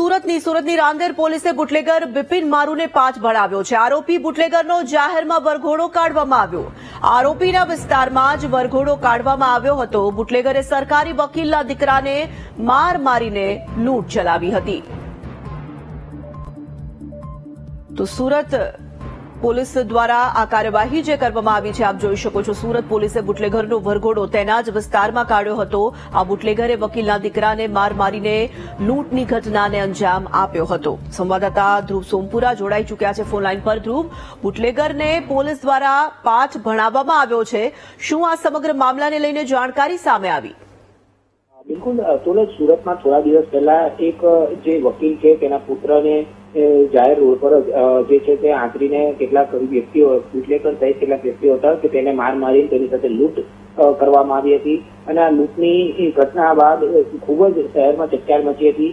સુરતની સુરતની રાંદેર પોલીસે બુટલેગર બિપિન મારુને પાંચ ભણાવ્યો છે. આરોપી બુટલેગરનો જાહેરમાં વરઘોડો કાઢવામાં આવ્યો. આરોપીના વિસ્તારમાં જ વરઘોડો કાઢવામાં આવ્યો હતો. બુટલેગરે સરકારી વકીલના દીકરાને માર મારીને લૂંટ ચલાવી હતી. તો સુરત પોલીસ દ્વારા આ કાર્યવાહી જે કરવામાં આવી છે, આપ જોઈ શકો છો, સુરત પોલીસે બુટલેગરનો વરઘોડો તેના જ વિસ્તારમાં કાઢ્યો હતો. આ બુટલેગરે વકીલના દીકરાને માર મારીને લૂંટની ઘટનાને અંજામ આપ્યો હતો. સંવાદદાતા ધ્રુવ સોમપુરા જોડાઈ ચૂક્યા છે ફોનલાઈન પર. ધ્રુવ, બુટલેગરને પોલીસ દ્વારા પાઠ ભણાવવામાં આવ્યો છે. શું આ સમગ્ર મામલાને લઈને જાણકારી સામે આવી? બિલકુલ સુરત સુરતમાં થોડા દિવસ પહેલા એક જે વકીલ છે, તેના પુત્રને જાહેર રોડ પર જ, છે તે આંતરીને કેટલાક વ્યક્તિઓ બુટલેકર સહિત કેટલાક વ્યક્તિઓ હતા કે તેને માર મારી તેની સાથે લૂંટ કરવામાં આવી હતી. અને આ લૂંટની ઘટના બાદ ખૂબ જ શહેરમાં ચકચાર મચી હતી.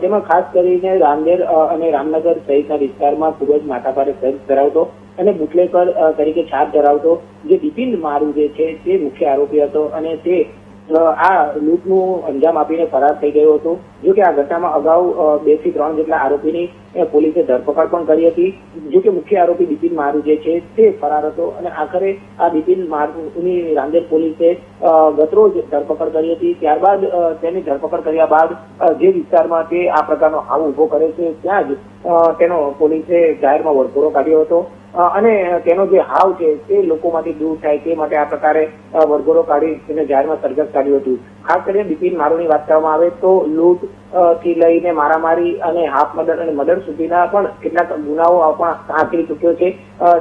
તેમાં ખાસ કરીને રામદેર અને રામનગર સહિતના વિસ્તારમાં ખૂબ જ માથાભારે સર્જ ધરાવતો અને બુટલેકર તરીકે છાપ ધરાવતો જે બિપિન મારુ જે છે તે મુખ્ય આરોપી હતો અને તે આ લૂંટનું અંજામ આપીને ફરાર થઈ ગયો હતો. જો કે આ ઘટનામાં અગાઉ બેથી ત્રણ જેટલા આરોપીની પોલીસે ધરપકડ પણ કરી હતી. જો કે મુખ્ય આરોપી બિપિન મારુ જે છે, તે ફરાર હતો અને આખરે આ બિપિન મારુની રાંદેર પોલીસે ગતરોજ ધરપકડ કરી હતી. ત્યારબાદ તેની ધરપકડ કર્યા બાદ જે વિસ્તારમાં તે આ પ્રકારનો આવો ઊભો કરે છે, ત્યાં જ તેનો પોલીસે જાહેરમાં વરઘોડો કાઢ્યો હતો. અને તેનો જે હાવ છે, તે લોકોમાંથી દૂર થાય, તે માટે આ પ્રકારે વરઘોડો કાઢી તેને જાહેરમાં સરઘસ કાઢ્યું હતું. ખાસ કરીને બિપિન મારુની વાત કરવામાં આવે તો લૂંટથી લઈને મારામારી અને હાફ મર્ડર અને મર્ડર સુધીના પણ કેટલાક ગુનાઓ પણ આચરી ચૂક્યો છે.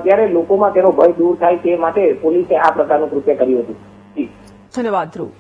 ત્યારે લોકોમાં તેનો ભય દૂર થાય તે માટે પોલીસે આ પ્રકારનું કૃત્ય કર્યું હતું. ધન્યવાદ ધ્રુવ.